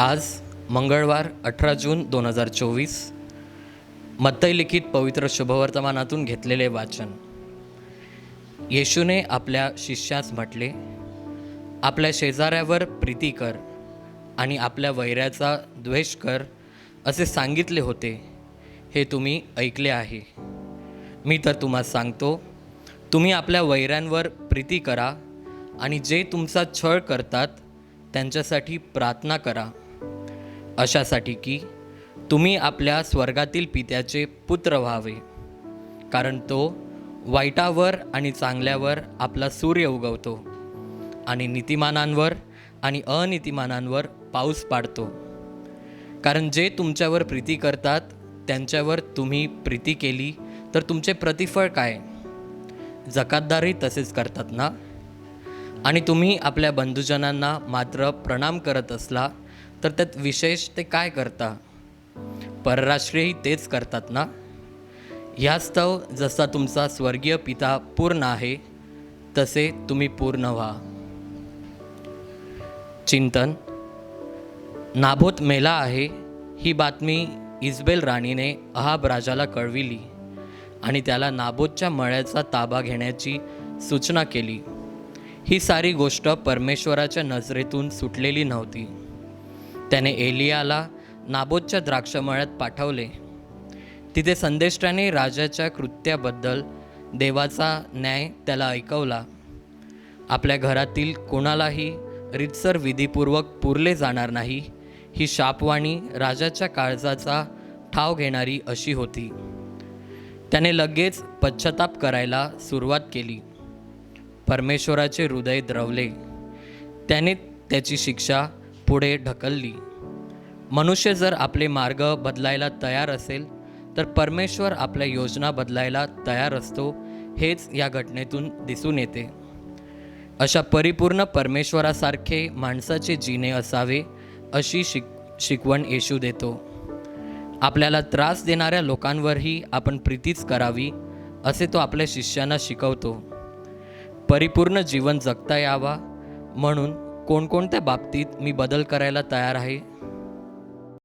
आज मंगळवार अठरा जून दोन हजार चोवीस मत्तई लिखित पवित्र शुभवर्तमानातून घेतलेले वाचन. येशूने आपल्या शिष्यास म्हटले आपल्या शेजाऱ्यावर प्रीती कर आणि आपल्या वैऱ्याचा द्वेष कर असे सांगितले होते. हे तुम्ही ऐकले आहे. मी तर तुम्हाला सांगतो तुम्ही आपल्या वैऱ्यांवर प्रीती करा आणि जे तुमचा छळ करतात त्यांच्यासाठी प्रार्थना करा. अशासाठी की तुम्ही आपल्या स्वर्गातील पित्याचे पुत्र व्हावे. कारण तो वाईटावर आणि चांगल्यावर आपला सूर्य उगवतो आणि नीतिमानांवर आणि अनितिमानांवर पाऊस पाडतो. कारण जे तुमच्यावर प्रीती करतात त्यांच्यावर तुम्ही प्रीती केली तर तुमचे प्रतिफळ काय? जकातदारही तसेच करतात ना? आणि तुम्ही आपल्या बंधुजनांना मात्र प्रणाम करत असला तर त्यात विशेष ते काय करता? परराष्ट्रीयही तेच करतात ना? ह्यास्तव जसा तुमचा स्वर्गीय पिता पूर्ण आहे तसे तुम्ही पूर्ण व्हा. चिंतन. नाभोत मेला आहे ही बातमी इजबेल राणीने अहाब राजाला कळविली आणि त्याला नाबोतच्या मळ्याचा ताबा घेण्याची सूचना केली. ही सारी गोष्ट परमेश्वराच्या नजरेतून सुटलेली नव्हती. त्याने एलियाला नाबोदच्या द्राक्षमळ्यात पाठवले. तिथे संदेष्टाने राजाच्या कृत्याबद्दल देवाचा न्याय त्याला ऐकवला. आपल्या घरातील कोणालाही रितसर विधीपूर्वक पुरले जाणार नाही ही शापवाणी राजाच्या काळजाचा ठाव घेणारी अशी होती. त्याने लगेच पश्चाताप करायला सुरुवात केली. परमेश्वराचे हृदय द्रवले. त्याने त्याची शिक्षा पुढे ढकलली. मनुष्य जर आपले मार्ग बदलायला तयार असेल तर परमेश्वर आपल्या योजना बदलायला तयार असतो हेच या घटनेतून दिसून येते. अशा परिपूर्ण परमेश्वरासारखे माणसाचे जिने असावे अशी शिक शिकवण येशू देतो. आपल्याला त्रास देणाऱ्या लोकांवरही आपण प्रीतीच करावी असे तो आपल्या शिष्यांना शिकवतो. परिपूर्ण जीवन जगता यावा म्हणून कोणकोणत्या बाबतीत मी बदल करायला तयार आहे?